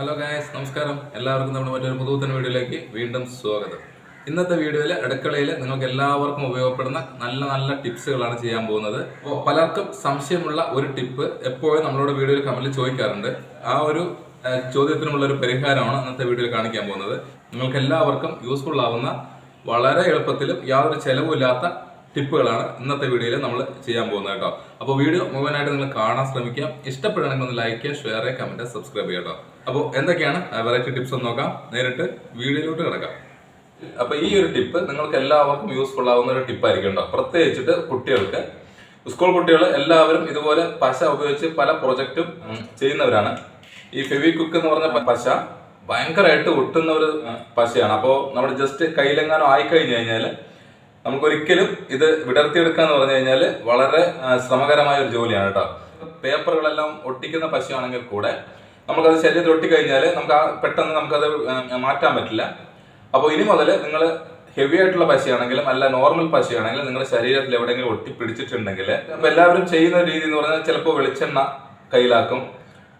Hello guys നമസ്കാരം. എല്ലാവർക്കും നമ്മുടെ മറ്റൊരു പുതുത്തൻ വീഡിയോയിലേക്ക് വീണ്ടും സ്വാഗതം. ഇന്നത്തെ വീഡിയോയിൽ അടുക്കളയിൽ നിങ്ങൾക്ക് എല്ലാവർക്കും ഉപയോഗപ്പെടുന്ന നല്ല നല്ല ടിപ്സുകളാണ് ചെയ്യാൻ പോകുന്നത്. അപ്പോൾ പലർക്കും സംശയമുള്ള ഒരു ടിപ്പ് എപ്പോഴും നമ്മളോട് വീഡിയോയിൽ കമന്റിൽ ചോദിക്കാറുണ്ട്. ആ ഒരു ചോദ്യത്തിനുമുള്ള ഒരു പരിഹാരമാണ് ഇന്നത്തെ വീഡിയോയിൽ കാണിക്കാൻ പോകുന്നത്. നിങ്ങൾക്ക് എല്ലാവർക്കും യൂസ്ഫുൾ ആവുന്ന വളരെ എളുപ്പത്തിലും യാതൊരു ചെലവുമില്ലാത്ത ടിപ്പുകളാണ് ഇന്നത്തെ വീഡിയോയിൽ നമ്മൾ ചെയ്യാൻ പോകുന്നത് കേട്ടോ. അപ്പോൾ വീഡിയോ മുഴുവനായിട്ട് നിങ്ങൾ കാണാൻ ശ്രമിക്കുക. ഇഷ്ടപ്പെടുകയാണെങ്കിൽ ഒന്ന് ലൈക്ക് ചെയ്യുക ഷെയർ ചെയ്യുക കമന്റ് സബ്സ്ക്രൈബ് ചെയ്യുക കേട്ടോ. അപ്പോൾ എന്തൊക്കെയാണ് വെറൈറ്റി ടിപ്സ് ഒന്ന് നോക്കാം. നേരിട്ട് വീഡിയോയിലോട്ട് കിടക്കാം. അപ്പോൾ ഈ ഒരു ടിപ്പ് നിങ്ങൾക്ക് എല്ലാവർക്കും യൂസ്ഫുൾ ആവുന്ന ഒരു ടിപ്പായിരിക്കും കേട്ടോ. പ്രത്യേകിച്ചിട്ട് കുട്ടികൾക്ക്. സ്കൂൾ കുട്ടികൾ എല്ലാവരും ഇതുപോലെ പശ ഉപയോഗിച്ച് പല പ്രൊജക്റ്റും ചെയ്യുന്നവരാണ്. ഈ ഫെവി കുക്ക് എന്ന് പറഞ്ഞ പശ ഭയങ്കരമായിട്ട് ഒട്ടുന്ന ഒരു പശയാണ്. അപ്പോൾ നമ്മുടെ ജസ്റ്റ് കയ്യിലെങ്ങാനും ആയിക്കഴിഞ്ഞു കഴിഞ്ഞാൽ നമുക്ക് ഒരിക്കലും ഇത് വിടർത്തിയെടുക്കുക എന്ന് പറഞ്ഞു കഴിഞ്ഞാൽ വളരെ ശ്രമകരമായ ഒരു ജോലിയാണ് കേട്ടോ. പേപ്പറുകളെല്ലാം ഒട്ടിക്കുന്ന പശുവാണെങ്കിൽ കൂടെ നമുക്കത് ശരീരത്തിൽ ഒട്ടിക്കഴിഞ്ഞാൽ നമുക്ക് ആ പെട്ടെന്ന് നമുക്കത് മാറ്റാൻ പറ്റില്ല. അപ്പോൾ ഇനി മുതൽ നിങ്ങൾ ഹെവി ആയിട്ടുള്ള പശയാണെങ്കിലും അല്ല നോർമൽ പശയാണെങ്കിലും നിങ്ങളുടെ ശരീരത്തിൽ എവിടെയെങ്കിലും ഒട്ടിപ്പിടിച്ചിട്ടുണ്ടെങ്കിൽ അപ്പോൾ എല്ലാവരും ചെയ്യുന്ന രീതി എന്ന് പറഞ്ഞാൽ ചിലപ്പോൾ വെളിച്ചെണ്ണ കയ്യിലാക്കും.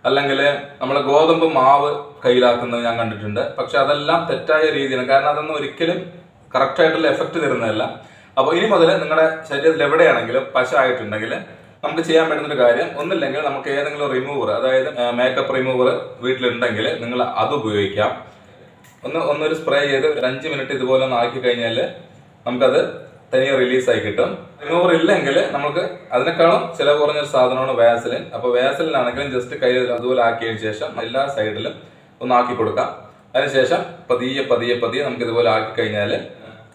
അല്ലെങ്കിൽ നമ്മൾ ഗോതമ്പ് മാവ് കയ്യിലാക്കുന്നത് ഞാൻ കണ്ടിട്ടുണ്ട്. പക്ഷെ അതെല്ലാം തെറ്റായ രീതിയാണ്. കാരണം അതൊന്നും ഒരിക്കലും കറക്റ്റ് ആയിട്ടുള്ള എഫക്റ്റ് തരുന്നതല്ല. അപ്പോൾ ഇനി മുതൽ നിങ്ങളുടെ ശരീരത്തിൽ എവിടെയാണെങ്കിലും പശ ആയിട്ടുണ്ടെങ്കിൽ നമുക്ക് ചെയ്യാൻ പറ്റുന്ന ഒരു കാര്യം ഒന്നില്ലെങ്കിൽ നമുക്ക് ഏതെങ്കിലും റിമൂവർ അതായത് മേക്കപ്പ് റിമൂവർ വീട്ടിലുണ്ടെങ്കിൽ നിങ്ങൾ അത് ഉപയോഗിക്കാം. ഒന്ന് ഒന്നൊരു സ്പ്രേ ചെയ്ത് ഒരു അഞ്ച് മിനിറ്റ് ഇതുപോലെ ഒന്ന് ആക്കി കഴിഞ്ഞാൽ നമുക്കത് തനിയെ റിലീസായി കിട്ടും. റിമൂവർ ഇല്ലെങ്കിൽ നമുക്ക് അതിനേക്കാളും ചിലവ് കുറഞ്ഞൊരു സാധനമാണ് വാസലിൻ അപ്പൊ വാസലിൻ ആണെങ്കിലും ജസ്റ്റ് കയ്യിൽ അതുപോലെ ആക്കിയതിനു ശേഷം എല്ലാ സൈഡിലും ഒന്ന് ആക്കി കൊടുക്കാം. അതിനുശേഷം പതിയെ പതിയെ പതിയെ നമുക്ക് ഇതുപോലെ ആക്കി കഴിഞ്ഞാൽ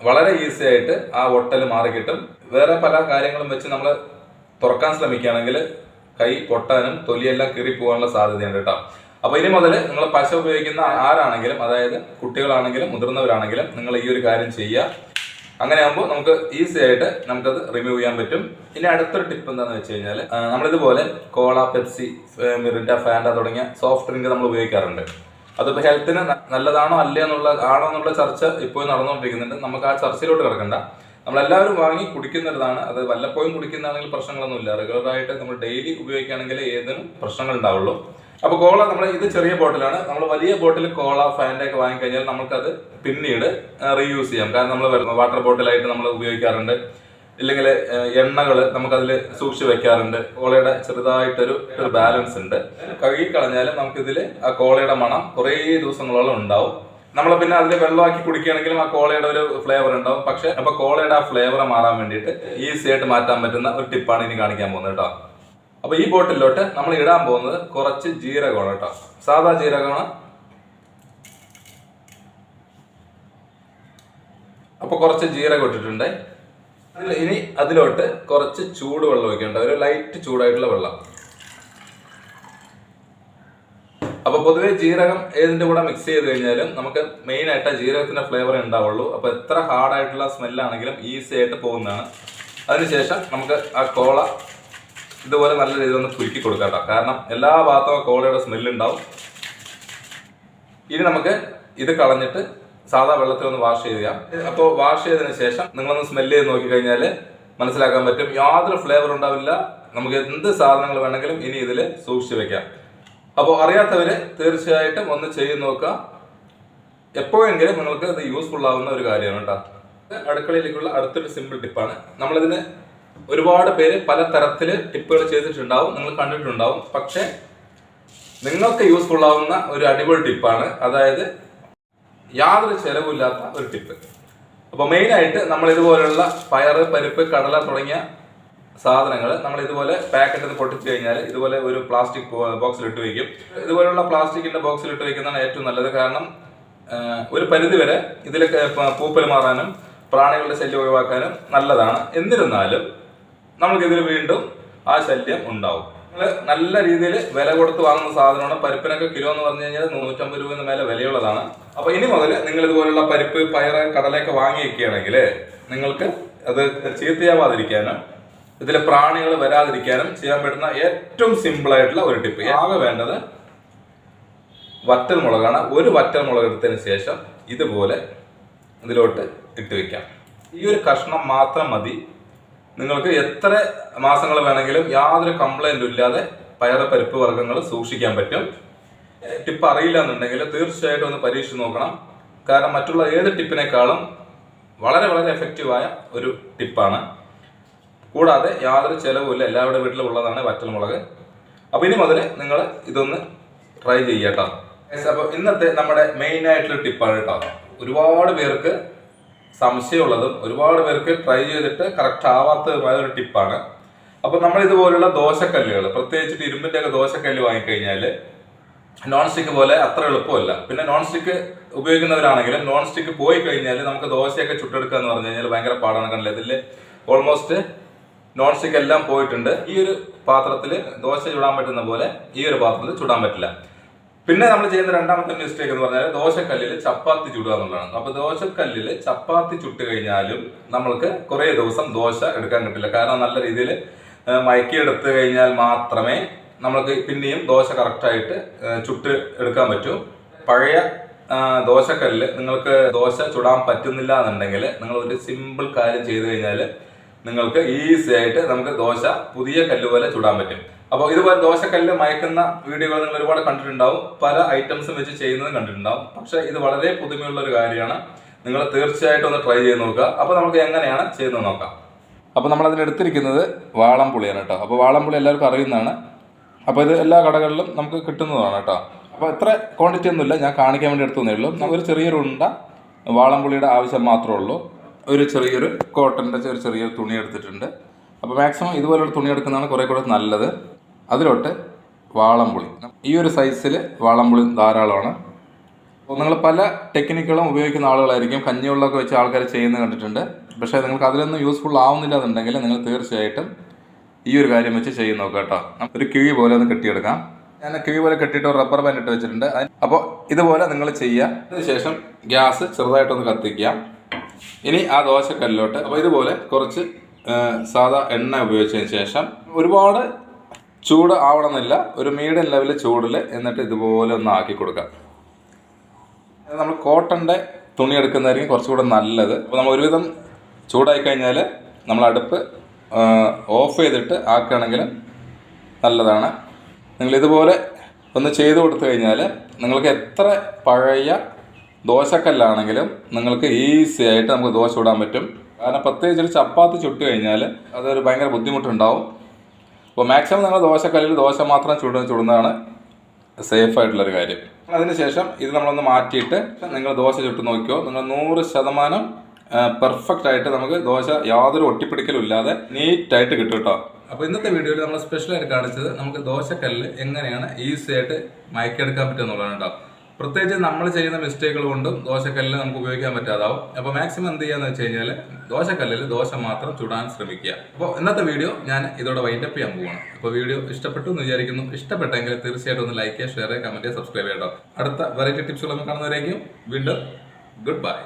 വളരെ ഈസി ആയിട്ട് ആ ഒട്ടൽ മാറി കിട്ടും. വേറെ പല കാര്യങ്ങളും വെച്ച് നമ്മൾ തുറക്കാൻ ശ്രമിക്കുകയാണെങ്കിൽ കൈ പൊട്ടാനും തൊലിയെല്ലാം കീറി പോകാനുള്ള സാധ്യതയുണ്ട് കേട്ടോ. അപ്പൊ ഇനി മുതൽ നിങ്ങൾ പശ ഉപയോഗിക്കുന്ന ആരാണെങ്കിലും അതായത് കുട്ടികളാണെങ്കിലും മുതിർന്നവരാണെങ്കിലും നിങ്ങൾ ഈ ഒരു കാര്യം ചെയ്യുക. അങ്ങനെ ആകുമ്പോൾ നമുക്ക് ഈസി ആയിട്ട് നമുക്കത് റിമൂവ് ചെയ്യാൻ പറ്റും. ഇനി അടുത്തൊരു ടിപ്പ് എന്താണെന്ന് വെച്ച് കഴിഞ്ഞാൽ നമ്മളിതുപോലെ കോള പെപ്സി മിറിൻഡ ഫാൻഡ തുടങ്ങിയ സോഫ്റ്റ് ഡ്രിങ്ക് നമ്മൾ ഉപയോഗിക്കാറുണ്ട്. അതിപ്പോൾ ഹെൽത്തിന് നല്ലതാണോ അല്ലേ എന്നുള്ള ആണോ എന്നുള്ള ചർച്ച ഇപ്പോൾ നടന്നുകൊണ്ടിരിക്കുന്നുണ്ട്. നമുക്ക് ആ ചർച്ചയിലോട്ട് കിടക്കണ്ട. നമ്മളെല്ലാവരും വാങ്ങി കുടിക്കുന്നതാണ് അത് വല്ലപ്പോഴും കുടിക്കുന്നതാണെങ്കിൽ പ്രശ്നങ്ങളൊന്നുമില്ല. റെഗുലറായിട്ട് നമ്മൾ ഡെയിലി ഉപയോഗിക്കുകയാണെങ്കിൽ ഏതിനും പ്രശ്നങ്ങൾ ഉണ്ടാവുള്ളൂ അപ്പോൾ കോള നമ്മൾ ഇത് ചെറിയ ബോട്ടിലാണ്. നമ്മൾ വലിയ ബോട്ടിൽ കോള ഫാന്റെ ഒക്കെ വാങ്ങിക്കഴിഞ്ഞാൽ നമുക്കത് പിന്നീട് റീയൂസ് ചെയ്യാം. കാരണം നമ്മൾ വാട്ടർ ബോട്ടിലായിട്ട് നമ്മൾ ഉപയോഗിക്കാറുണ്ട്. ഇല്ലെങ്കിൽ എണ്ണകൾ നമുക്കതിൽ സൂക്ഷിച്ച് വെക്കാറുണ്ട്. കോളയുടെ ചെറുതായിട്ടൊരു ഒരു ബാലൻസ് ഉണ്ട്. കഴുകി കളഞ്ഞാൽ നമുക്കിതിൽ ആ കോളയുടെ മണം കുറേ ദിവസങ്ങളോളം ഉണ്ടാവും. നമ്മൾ പിന്നെ അതിൽ വെള്ളമാക്കി കുടിക്കുകയാണെങ്കിലും ആ കോളയുടെ ഒരു ഫ്ലേവർ ഉണ്ടാവും. പക്ഷെ അപ്പൊ കോളയുടെ ആ ഫ്ലേവർ മാറാൻ വേണ്ടിയിട്ട് ഈസി ആയിട്ട് മാറ്റാൻ പറ്റുന്ന ഒരു ടിപ്പാണ് ഇനി കാണിക്കാൻ പോകുന്നത് കേട്ടോ. അപ്പൊ ഈ ബോട്ടിലോട്ട് നമ്മൾ ഇടാൻ പോകുന്നത് കുറച്ച് ജീരകമാണ് കേട്ടോ. സാധാ ജീരകമാണ്. അപ്പൊ കുറച്ച് ജീരകം ഇട്ടിട്ടുണ്ട്. ഇനി അതിലോട്ട് കുറച്ച് ചൂടുവെള്ളം ഒഴിക്കേണ്ട. ഒരു ലൈറ്റ് ചൂടായിട്ടുള്ള വെള്ളം. അപ്പൊ പൊതുവെ ജീരകം ഏതിന്റെ കൂടെ മിക്സ് ചെയ്ത് കഴിഞ്ഞാലും നമുക്ക് മെയിൻ ആയിട്ട് ജീരകത്തിന്റെ ഫ്ലേവർ ഉണ്ടാവുള്ളൂ. അപ്പൊ എത്ര ഹാർഡ് ആയിട്ടുള്ള സ്മെല്ലാണെങ്കിലും ഈസി ആയിട്ട് പോകുന്നതാണ്. അതിനുശേഷം നമുക്ക് ആ കോള ഇതുപോലെ നല്ല രീതിയിൽ ഒന്ന് കുലുക്കി കൊടുക്കാം കേട്ടോ. കാരണം എല്ലാ ഭാഗത്തും കോളയുടെ സ്മെല്ലുണ്ടാവും ഇനി നമുക്ക് ഇത് കളഞ്ഞിട്ട് സാധാ വെള്ളത്തിൽ ഒന്ന് വാഷ് ചെയ്യുക. അപ്പോൾ വാഷ് ചെയ്തതിന് ശേഷം നിങ്ങളൊന്ന് സ്മെല്ല് ചെയ്ത് നോക്കിക്കഴിഞ്ഞാൽ മനസ്സിലാക്കാൻ പറ്റും. യാതൊരു ഫ്ലേവർ ഉണ്ടാവില്ല. നമുക്ക് എന്ത് സാധനങ്ങൾ വേണമെങ്കിലും ഇനി ഇതിൽ സൂക്ഷിച്ച് വെക്കാം. അപ്പോൾ അറിയാത്തവര് തീർച്ചയായിട്ടും ഒന്ന് ചെയ്ത് നോക്കുക. എപ്പോഴെങ്കിലും നിങ്ങൾക്ക് ഇത് യൂസ്ഫുൾ ആവുന്ന ഒരു കാര്യമാണ് കേട്ടോ. അടുക്കളയിലേക്കുള്ള അടുത്തൊരു സിമ്പിൾ ടിപ്പാണ് നമ്മളിതിന് ഒരുപാട് പേര് പല തരത്തിൽ ടിപ്പുകൾ ചെയ്തിട്ടുണ്ടാവും. നിങ്ങൾ കണ്ടിട്ടുണ്ടാവും. പക്ഷേ നിങ്ങൾക്ക് യൂസ്ഫുൾ ആവുന്ന ഒരു അടിപൊളി ടിപ്പാണ് അതായത് യാതൊരു ചെലവില്ലാത്ത ഒരു ടിപ്പ് അപ്പോൾ മെയിനായിട്ട് നമ്മൾ ഇതുപോലെയുള്ള പയർ പരിപ്പ് കടല തുടങ്ങിയ സാധനങ്ങൾ നമ്മൾ ഇതുപോലെ പാക്കറ്റിൽ നിന്ന് പൊട്ടിച്ചു കഴിഞ്ഞാൽ ഇതുപോലെ ഒരു പ്ലാസ്റ്റിക് ബോക്സിൽ ഇട്ട് വയ്ക്കും. ഇതുപോലെയുള്ള പ്ലാസ്റ്റിക്കിന്റെ ബോക്സിൽ ഇട്ട് വയ്ക്കുന്നതാണ് ഏറ്റവും നല്ലത്. കാരണം ഒരു പരിധി വരെ ഇതിലൊക്കെ പൂപ്പൽ മാറാനും പ്രാണികളുടെ ശല്യം ഒഴിവാക്കാനും നല്ലതാണ്. എന്നിരുന്നാലും നമുക്ക് ഇതിൽ വീണ്ടും ആ ശല്യം ഉണ്ടാവും. നിങ്ങൾ നല്ല രീതിയിൽ വില കൊടുത്ത് വാങ്ങുന്ന സാധനമാണ്. പരിപ്പിനൊക്കെ കിലോ എന്ന് പറഞ്ഞു കഴിഞ്ഞാൽ നൂറ്റമ്പത് രൂപ മേലെ വിലയുള്ളതാണ്. അപ്പൊ ഇനി മുതൽ നിങ്ങൾ ഇതുപോലുള്ള പരിപ്പ് പയർ കടലയൊക്കെ വാങ്ങി വെക്കുകയാണെങ്കിൽ നിങ്ങൾക്ക് അത് ചീത്തയാവാതിരിക്കാനും ഇതിലെ പ്രാണികൾ വരാതിരിക്കാനും ചെയ്യാൻ പറ്റുന്ന ഏറ്റവും സിമ്പിൾ ആയിട്ടുള്ള ഒരു ടിപ്പ് ആകെ വേണ്ടത് വറ്റൽ മുളകാണ്. ഒരു വറ്റൽ മുളക് എടുത്തതിന് ശേഷം ഇതുപോലെ ഇതിലോട്ട് ഇട്ട് വെക്കാം. ഈ ഒരു കഷ്ണം മാത്രം മതി. നിങ്ങൾക്ക് എത്ര മാസങ്ങൾ വേണമെങ്കിലും യാതൊരു കംപ്ലൈന്റും ഇല്ലാതെ പയറ് പരിപ്പ് വർഗങ്ങൾ സൂക്ഷിക്കാൻ പറ്റും. ടിപ്പ് അറിയില്ല എന്നുണ്ടെങ്കിൽ തീർച്ചയായിട്ടും ഒന്ന് പരീക്ഷിച്ച് നോക്കണം. കാരണം മറ്റുള്ള ഏത് ടിപ്പിനേക്കാളും വളരെ വളരെ എഫക്റ്റീവായ ഒരു ടിപ്പാണ്. കൂടാതെ യാതൊരു ചിലവുമില്ല എല്ലാവരുടെ വീട്ടിലും ഉള്ളതാണ് വറ്റൽമുളക്. അപ്പോൾ ഇനി മുതൽ നിങ്ങൾ ഇതൊന്ന് ട്രൈ ചെയ്യട്ടോ അപ്പോൾ ഇന്നത്തെ നമ്മുടെ മെയിൻ ആയിട്ടുള്ള ടിപ്പാണ് കേട്ടോ ഒരുപാട് പേർക്ക് സംശയമുള്ളതും ഒരുപാട് പേർക്ക് ട്രൈ ചെയ്തിട്ട് കറക്റ്റ് ആവാത്തതുമായ ഒരു ടിപ്പാണ്. അപ്പോൾ നമ്മൾ ഇതുപോലുള്ള ദോശക്കല്ലുകൾ പ്രത്യേകിച്ചിട്ട് ഇരുമ്പിന്റെ ഒക്കെ ദോശക്കല്ല് വാങ്ങിക്കഴിഞ്ഞാൽ നോൺ സ്റ്റിക്ക് പോലെ അത്ര എളുപ്പമല്ല. പിന്നെ നോൺ സ്റ്റിക്ക് ഉപയോഗിക്കുന്നവരാണെങ്കിലും നോൺ സ്റ്റിക്ക് പോയി കഴിഞ്ഞാൽ നമുക്ക് ദോശയൊക്കെ ചുട്ടെടുക്കുക എന്ന് പറഞ്ഞു കഴിഞ്ഞാൽ ഭയങ്കര പാടാണ് കണ്ടില്ല? ഇതിൽ ഓൾമോസ്റ്റ് നോൺ സ്റ്റിക്ക് എല്ലാം പോയിട്ടുണ്ട്. ഈ ഒരു പാത്രത്തിൽ ദോശ ചുടാൻ പറ്റുന്ന പോലെ ഈ ഒരു പാത്രത്തിൽ ചുടാൻ പറ്റില്ല. പിന്നെ നമ്മൾ ചെയ്യുന്ന രണ്ടാമത്തെ മിസ്റ്റേക്ക് എന്ന് പറഞ്ഞാൽ ദോശക്കല്ലിൽ ചപ്പാത്തി ചുടുക എന്നുള്ളതാണ്. അപ്പോൾ ദോശക്കല്ലിൽ ചപ്പാത്തി ചുട്ട് കഴിഞ്ഞാലും നമ്മൾക്ക് കുറേ ദിവസം ദോശ എടുക്കാൻ കിട്ടില്ല. കാരണം നല്ല രീതിയിൽ മയക്കിയെടുത്ത് കഴിഞ്ഞാൽ മാത്രമേ നമ്മൾക്ക് പിന്നെയും ദോശ കറക്റ്റായിട്ട് ചുട്ട് എടുക്കാൻ പറ്റും. പഴയ ദോശക്കല്ല് നിങ്ങൾക്ക് ദോശ ചുടാൻ പറ്റുന്നില്ല എന്നുണ്ടെങ്കിൽ നിങ്ങൾ ഒരു സിമ്പിൾ കാര്യം ചെയ്തു കഴിഞ്ഞാൽ നിങ്ങൾക്ക് ഈസി ആയിട്ട് നമുക്ക് ദോശ പുതിയ കല്ല് പോലെ ചുടാൻ പറ്റും. അപ്പോൾ ഇതുപോലെ ദോശക്കല്ല് മയക്കുന്ന വീഡിയോകൾ നിങ്ങൾ ഒരുപാട് കണ്ടിട്ടുണ്ടാവും. പല ഐറ്റംസും വെച്ച് ചെയ്യുന്നതും കണ്ടിട്ടുണ്ടാവും. പക്ഷെ ഇത് വളരെ പുതുമയുള്ള ഒരു കാര്യമാണ്. നിങ്ങൾ തീർച്ചയായിട്ടും ഒന്ന് ട്രൈ ചെയ്ത് നോക്കുക. അപ്പോൾ നമുക്ക് എങ്ങനെയാണ് ചെയ്യുന്നത് നോക്കാം. അപ്പോൾ നമ്മൾ അതിൽ എടുത്തിരിക്കുന്നത് വാളംപുളിയാണ് കേട്ടോ. അപ്പോൾ വാളംപുളി എല്ലാവർക്കും അറിയുന്നതാണ്. അപ്പോൾ ഇത് എല്ലാ കടകളിലും നമുക്ക് കിട്ടുന്നതാണ് കേട്ടോ. അപ്പോൾ ഇത്ര ക്വാണ്ടിറ്റി ഒന്നുമില്ല. ഞാൻ കാണിക്കാൻ വേണ്ടി എടുത്തതേ ഉള്ളൂ ഒരു ചെറിയൊരു ഉണ്ട വാളംപുളിയുടെ ആവശ്യം മാത്രമേ ഉള്ളൂ. ഒരു ചെറിയൊരു കോട്ടന്റെ ഒരു ചെറിയൊരു തുണി എടുത്തിട്ടുണ്ട്. അപ്പോൾ മാക്സിമം ഇതുപോലുള്ള തുണി എടുക്കുന്നതാണ് കുറേ കൂടെ നല്ലത്. അതിലോട്ട് വാളംപുളി. ഈ ഒരു സൈസിൽ വാളംപുളി ധാരാളമാണ്. അപ്പോൾ നിങ്ങൾ പല ടെക്നിക്കുകളും ഉപയോഗിക്കുന്ന ആളുകളായിരിക്കും. കഞ്ഞിവെള്ളമൊക്കെ വെച്ച് ആൾക്കാർ ചെയ്യുന്നത് കണ്ടിട്ടുണ്ട്. പക്ഷേ നിങ്ങൾക്ക് അതിലൊന്നും യൂസ്ഫുൾ ആവുന്നില്ല എന്നുണ്ടെങ്കിൽ നിങ്ങൾ തീർച്ചയായിട്ടും ഈ ഒരു കാര്യം വെച്ച് ചെയ്ത് നോക്കുക കേട്ടോ. ഒരു കിഴി പോലെ ഒന്ന് കെട്ടിയെടുക്കാം. ഞാൻ കിഴി പോലെ കെട്ടിയിട്ട് റബ്ബർ ബാൻഡ് ഇട്ട് വെച്ചിട്ടുണ്ട്. അപ്പോൾ ഇതുപോലെ നിങ്ങൾ ചെയ്യുക അതിനുശേഷം ഗ്യാസ് ചെറുതായിട്ടൊന്ന് കത്തിക്കുക. ഇനി ആ ദോശക്കല്ലിലോട്ട് അപ്പോൾ ഇതുപോലെ കുറച്ച് സാധാ എണ്ണ ഉപയോഗിച്ചതിന് ശേഷം ഒരുപാട് ചൂട് ആവണമെന്നില്ല. ഒരു മീഡിയം ലെവലിൽ ചൂടിൽ എന്നിട്ട് ഇതുപോലെ ഒന്ന് ആക്കി കൊടുക്കാം. നമ്മൾ കോട്ടന്റെ തുണി എടുക്കുന്നതായിരിക്കും കുറച്ചുകൂടെ നല്ലത്. അപ്പോൾ നമ്മൾ ഒരുവിധം ചൂടായി കഴിഞ്ഞാൽ നമ്മൾ അടുപ്പ് ഓഫ് ചെയ്തിട്ട് ആക്കുകയാണെങ്കിൽ നല്ലതാണ്. നിങ്ങൾ ഇതുപോലെ ഒന്ന് ചെയ്തു കൊടുത്തു കഴിഞ്ഞാൽ നിങ്ങൾക്ക് എത്ര പഴയ ദോശക്കല്ലാണെങ്കിലും നിങ്ങൾക്ക് ഈസി ആയിട്ട് നമുക്ക് ദോശ ഇടാൻ പറ്റും. കാരണം പ്രത്യേകിച്ച് ഒരു ചപ്പാത്തി ചുട്ടു കഴിഞ്ഞാൽ അതൊരു ഭയങ്കര ബുദ്ധിമുട്ടുണ്ടാവും. അപ്പോൾ മാക്സിമം നിങ്ങൾ ദോശക്കല്ലിൽ ദോശ മാത്രം ചുട ചുടുന്നതാണ് സേഫ് ആയിട്ടുള്ളൊരു കാര്യം. അതിനുശേഷം ഇത് നമ്മളൊന്ന് മാറ്റിയിട്ട് നിങ്ങൾ ദോശ ചുട്ട് നോക്കിയോ. നിങ്ങൾ നൂറ് ശതമാനം പെർഫെക്റ്റ് ആയിട്ട് നമുക്ക് ദോശ യാതൊരു ഒട്ടിപ്പിടിക്കലും ഇല്ലാതെ നീറ്റായിട്ട് കിട്ടും കേട്ടോ അപ്പോൾ ഇന്നത്തെ വീഡിയോയിൽ നമ്മൾ സ്പെഷ്യലായിട്ട് കാണിച്ചത് നമുക്ക് ദോശക്കല്ല് എങ്ങനെയാണ് ഈസി ആയിട്ട് മയക്കെടുക്കാൻ പറ്റുക എന്നുള്ളതാണ് കേട്ടോ പ്രത്യേകിച്ച് നമ്മൾ ചെയ്യുന്ന മിസ്റ്റേക്കുകൾ കൊണ്ടും ദോശക്കല്ല് നമുക്ക് ഉപയോഗിക്കാൻ പറ്റാതാവും. അപ്പോൾ മാക്സിമം എന്ത് ചെയ്യാന്ന് വെച്ച് കഴിഞ്ഞാൽ ദോശക്കല്ലിൽ ദോശ മാത്രം ചുടാൻ ശ്രമിക്കുക. അപ്പോൾ ഇന്നത്തെ വീഡിയോ ഞാൻ ഇതോടെ വൈൻഡപ്പ് ചെയ്യാൻ പോവാണ്. അപ്പോൾ വീഡിയോ ഇഷ്ടപ്പെട്ടു എന്ന് വിചാരിക്കുന്നു. ഇഷ്ടപ്പെട്ടെങ്കിൽ തീർച്ചയായിട്ടും ഒന്ന് ലൈക്ക് ചെയ്യുക ഷെയർ ചെയ്യുക കമന്റ് ചെയ്യുക സബ്സ്ക്രൈബ് ചെയ്യുക കേട്ടോ അടുത്ത വെറൈറ്റി ടിപ്സുകൾ കാണുന്നവരേക്കും വീണ്ടും ഗുഡ് ബൈ